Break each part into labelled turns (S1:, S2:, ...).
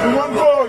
S1: সুমন কই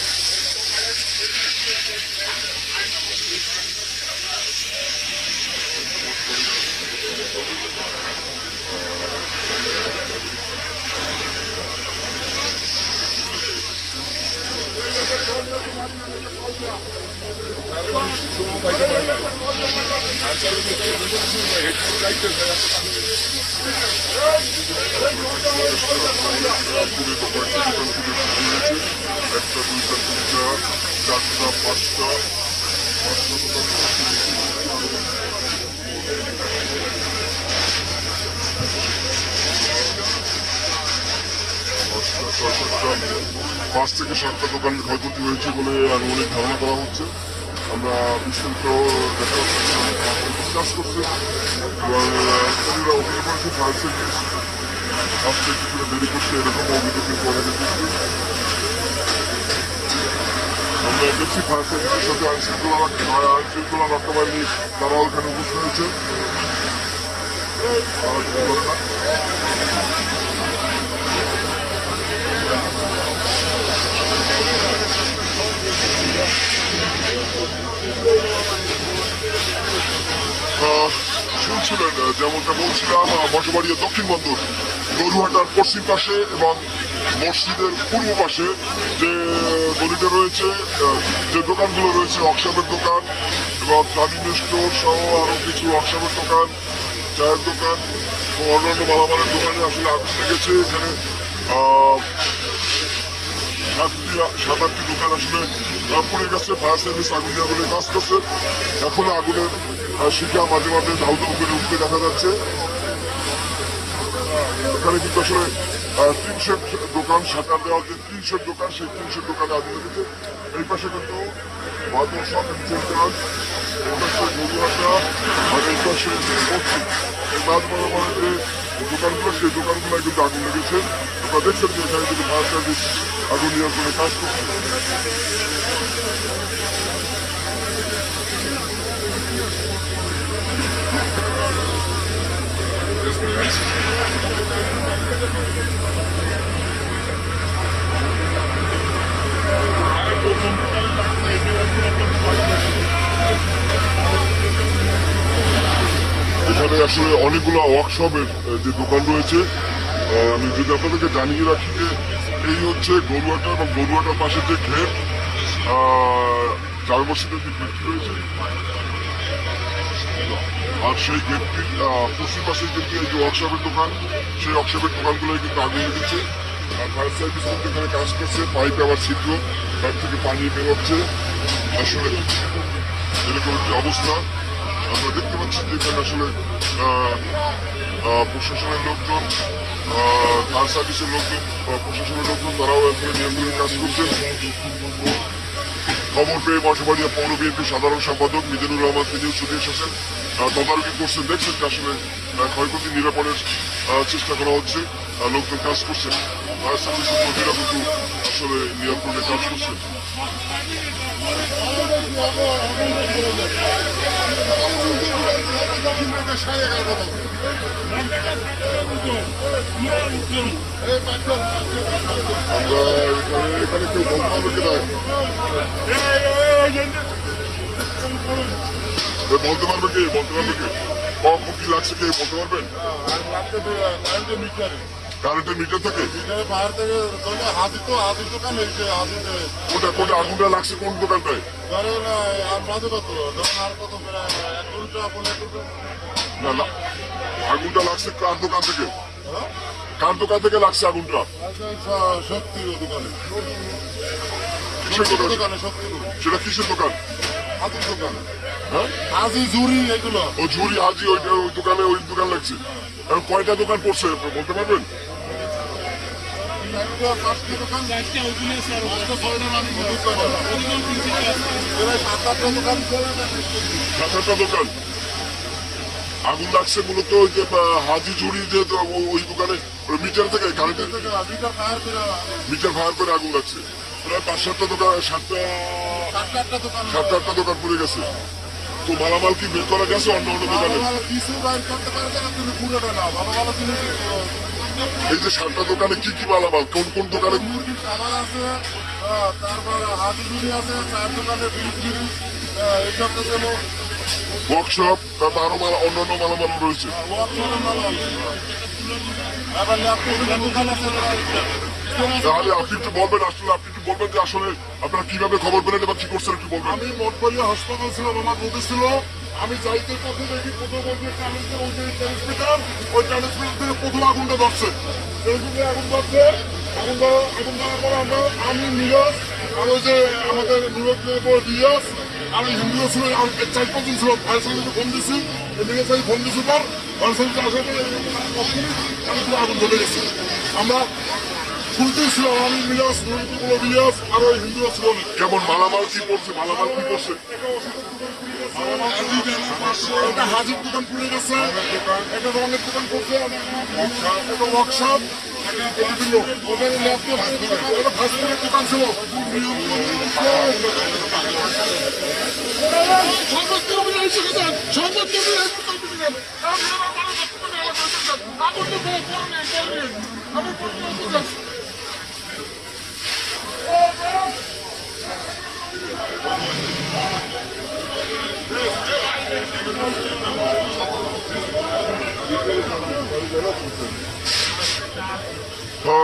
S1: শুরু হয়েছে একটা দুইটা তিনটা চারটা পাঁচটা পাঁচ থেকে সাতটা দোকান ক্ষয়ক্ষতি হয়েছে বলে আনুমানিক ধারণা করা হচ্ছে। আমরা বিস্তারিত কাজ করছে এবং স্থানীয়রা অভিযোগ করেছে সার্ভিস আসতে কিছুটা দেরি করছে এরকম অভিযোগ কিন্তু অনেকে আমরা দেখছি ফায়ার সার্ভিসের সাথে আইন শৃঙ্খলা আইন শৃঙ্খলা রক্ষা বাহিনী তারাও এখানে উপস্থিত হয়েছে। তারা কিছু করে না আহ, শুনছিলেন আহ, যেমনটা বলছিলাম মঠবাড়িয়া দক্ষিণ বন্দর গরুহাটার পশ্চিম পাশে এবং মসজিদের পূর্ব পাশে যে গলিটা রয়েছে যে দোকানগুলো রয়েছে ওয়ার্কশপের দোকান এবং কামিন স্টোর সহ আরও কিছু ওয়ার্কশপের দোকান, চায়ের দোকান এবং অন্যান্য মালামালের দোকানে আসলে আগুন লেগেছে। এখানে সাতটি সাত আটটি দোকান আসলে পড়ে গেছে। ফায়ার সার্ভিস আগুন নিয়ন্ত্রণে কাজ করছে। এখন আগুনের শিখা মাঝে মাঝে ঢাল ঢাল করে উঠতে দেখা যাচ্ছে। এখানে কিন্তু আসলে তিনশো দোকান শাটার দেওয়া যে তিনশো দোকান, সেই তিনশো দোকানে আগুন লেগেছে এই পাশে কিন্তু বাদল সরকার চেন্টার এই পাশে গরুহাটা, আর এই পাশে মসজিদ, এই বাদ বরাবরের যে দোকানগুলো, সেই দোকানগুলো কিন্তু আগুন লেগেছে। আপনারা দেখছেন যে এখানে কিন্তু ফায়ার সার্ভিস আগুন নিয়ন্ত্রণে কাজ করছে। এখানে আসলে অনেকগুলো ওয়ার্কশপের যে দোকান রয়েছে আমি যদি আপনাদেরকে জানিয়ে রাখি যে এই হচ্ছে গরুয়াটা এবং গরুয়াটার পাশে যে ঘের চার মসজিদের যে রয়েছে আর সেই গেটটির পশ্চিম পাশে যেটি এই যে ওয়ার্কশপের দোকান, সেই ওয়ার্কশপের দোকানগুলোই কিন্তু আগুন লেগেছে। আর ফায়ার সার্ভিস কিন্তু এখানে কাজ করছে পাইপে আবার ছিদ্র, তার থেকে পানি বেরোচ্ছে আসলে এরকম একটি অবস্থা। আমরা দেখতে পাচ্ছি যে এখানে আসলে প্রশাসনের লোকজন ফায়ার সার্ভিসের লোকজন প্রশাসনের লোকজন, তারাও এখানে নিয়ন্ত্রণে কাজ করছেন। খবর পেয়ে বসবাড়িয়া পৌর বিএনপি সাধারণ সম্পাদক মিজানুর রহমান তিনিও ছুটে এসেছেন। তদারকি করছেন দেখছেন যে আসলে ক্ষয়ক্ষতি নিরাপণের আহ, চেষ্টা করা হচ্ছে। লোকজন কাজ করছেন। ফায়ার সার্ভিসের কর্মীরা কিন্তু আসলে নিয়ন্ত্রণে কাজ করছেন। এখানে কেউ এ বলতে পারবে কে বলতে পারবে কে কখন কি লাগছে কে বলতে পারবেন
S2: কারেন্টের মিটার
S1: থেকে?
S2: বাইরে থেকে হাতি তো হাতি দোকান এই যে হাতিতে
S1: কোটা কোটা আগুনটা লাগছে কোন দোকানটায়?
S2: ধরেন আর বাজে কত? ধরেন আর কত প্রায় এক ঘণ্টা পনেরো ঘণ্টা
S1: না না। আগুনটা লাগছে কার দোকান থেকে?
S2: হ্যাঁ?
S1: কার দোকান থেকে লাগছে আগুনটা
S2: শক্তির দোকানে।
S1: কিসের
S2: শক্তির
S1: দোকানে? সেটা কিসের দোকান?
S2: হাতির দোকান।
S1: হ্যাঁ?
S2: হাজি ঝুড়ি এগুলো।
S1: ও ওইটা ওই দোকানে ওই দোকান লাগছে। কয়টা দোকান পড়ছে বলতে পারবেন
S2: একটা পাঁচটা দোকান পাঁচটা ছয়টা আমি বুঝতে পারি না। প্রায়
S1: আগুন লাগছে মূলত ওই যে হাজি ঝুড়ি যে ওই দোকানে মিটার থেকে কারেন্টের
S2: মিটার ফায়ার করে
S1: আগুন লাগছে। প্রায় পাঁচ সাতটা দোকান, সাতটা
S2: সাতটা আটটা দোকান
S1: পড়ে গেছে। তো মালামাল কি বের করা গেছে অন্য অন্য দোকানে?
S2: কিছু বাইর করতে পারবে না, তুমি পুরোটা না ভালো ভালো জিনিস
S1: এই যে সাতটা দোকানে কি কি মালামাল? কোন কোন দোকানে?
S2: মুরগির খাবার আছে তারপর হাতি ঝুড়ি আছে চার দোকানে এইসব তো
S1: ওয়ার্কশপ তারপর আরও মালা অন্য অন্য মালামাল রয়েছে
S2: ওয়ার্কশপের মালামাল। আবার ল্যাপটপের দোকান আছে
S1: তাহলে আপনি একটু বলবেন আসলে আপনি একটু বলবেন যে আসলে আপনারা কীভাবে খবর পেলেন এবং কি করছেন একটু বলবেন।
S2: আমি মঠবাড়িয়া হাসপাতাল ছিলাম আমার বলতেছিল আমি যাইতে পথে দেখি প্রথম ট্রান্সমিটার ওই যে ট্রান্সমিটার ওই ট্রান্সমিটার থেকে প্রথম আগুনটা ধরছে। ট্রান্সমিটার আগুন ধরছে আগুন ধরা আগুন ধরার পরে আমরা আমি নিরজ আর ওই যে আমাদের নিরজের পর রিয়াজ আর ওই হিন্দু ছিল আর চার পাঁচজন ছিল ফায়ার সার্ভিসে ফোন দিছি নিরজ ভাই ফোন দিছি পর ফায়ার সার্ভিসে আসার পরে আমি পুরো আগুন ধরে গেছি। আমরা শুনতেই ছিলাম আমি মিরাজ নুরুল রিয়াজ আর ওই হিন্দু ছিল
S1: কেমন মালামাল কি পড়ছে? মালামাল কি পড়ছে?
S2: একটা হাজির দোকান খুলে গেছে একটা রঙের দোকান করছে একটা ওয়ার্কশপ ফাস্টফুডের দোকান ছিল।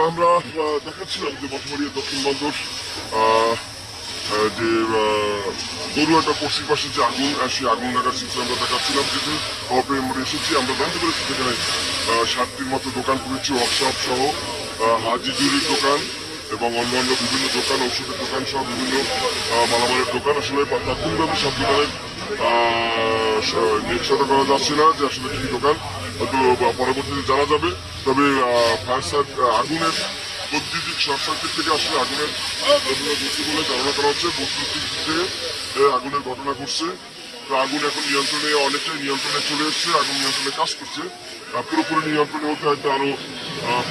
S1: আমরা দেখাচ্ছিলাম যে মঠমরিয়া দক্ষিণ বন্দর যে গরুয়াটা পশ্চিম পাশে যে আগুন সেই আগুন লাগার চিত্র আমরা দেখাচ্ছিলাম যেহেতু খবরে আমরা এসেছি। আমরা জানতে পেরেছি সেখানে সাতটির মতো দোকান করেছি ওয়ার্কশপ সহ হাজি জুরির দোকান। এবং অন্যান্য বিভিন্ন দোকান, ঔষধের দোকান সহ বিভিন্ন মালামালের দোকান। আসলে তাৎক্ষণিকভাবে সব দোকানের নিশ্চয়তা করা যাচ্ছে না যে আসলে কি দোকান। হয়তো পরবর্তীতে জানা যাবে। তবে ফায়ার সার্ভিস আগুনের বৈদ্যুতিক শর্ট থেকে আসলে আগুনের ঘটছে বলে ধারণা করা হচ্ছে। বৈদ্যুতিক থেকে আগুনের ঘটনা ঘটছে। আগুন এখন নিয়ন্ত্রণে, অনেকটাই নিয়ন্ত্রণে চলে এসছে। আগুন নিয়ন্ত্রণে কাজ করছে। পুরোপুরি নিয়ন্ত্রণে হতে হয়তো আরও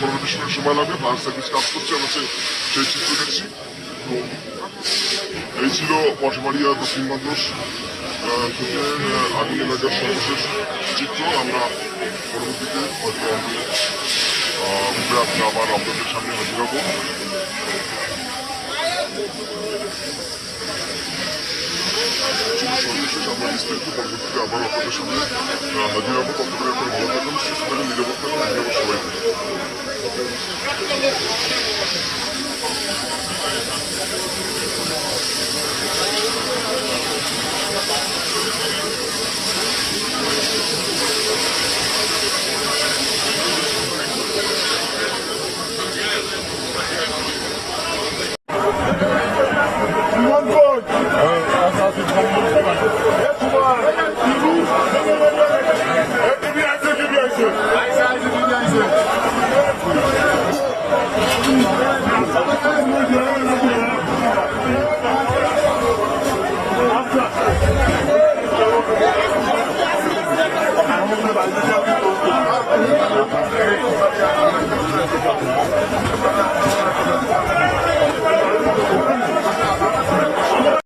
S1: পনেরো বিশ মিনিট সময় লাগবে। ফায়ার সার্ভিস কাজ করছে, আমরা সেই- চিত্র দেখছি। তো এই ছিল পটমারিয়া দক্ষিণ মাদ্রাস থেকে আগুন এলাকার সর্বশেষ চিত্র। আমরা পরবর্তীতে হয়তো আমি আবার আপনাদের সামনে হাজির হব ছিল সর্বশেষ আমরা বিস্তারিত পরবর্তীতে আবার আপনাদের আহ, হাজির হব ততক্ষণে আপনারা ভালো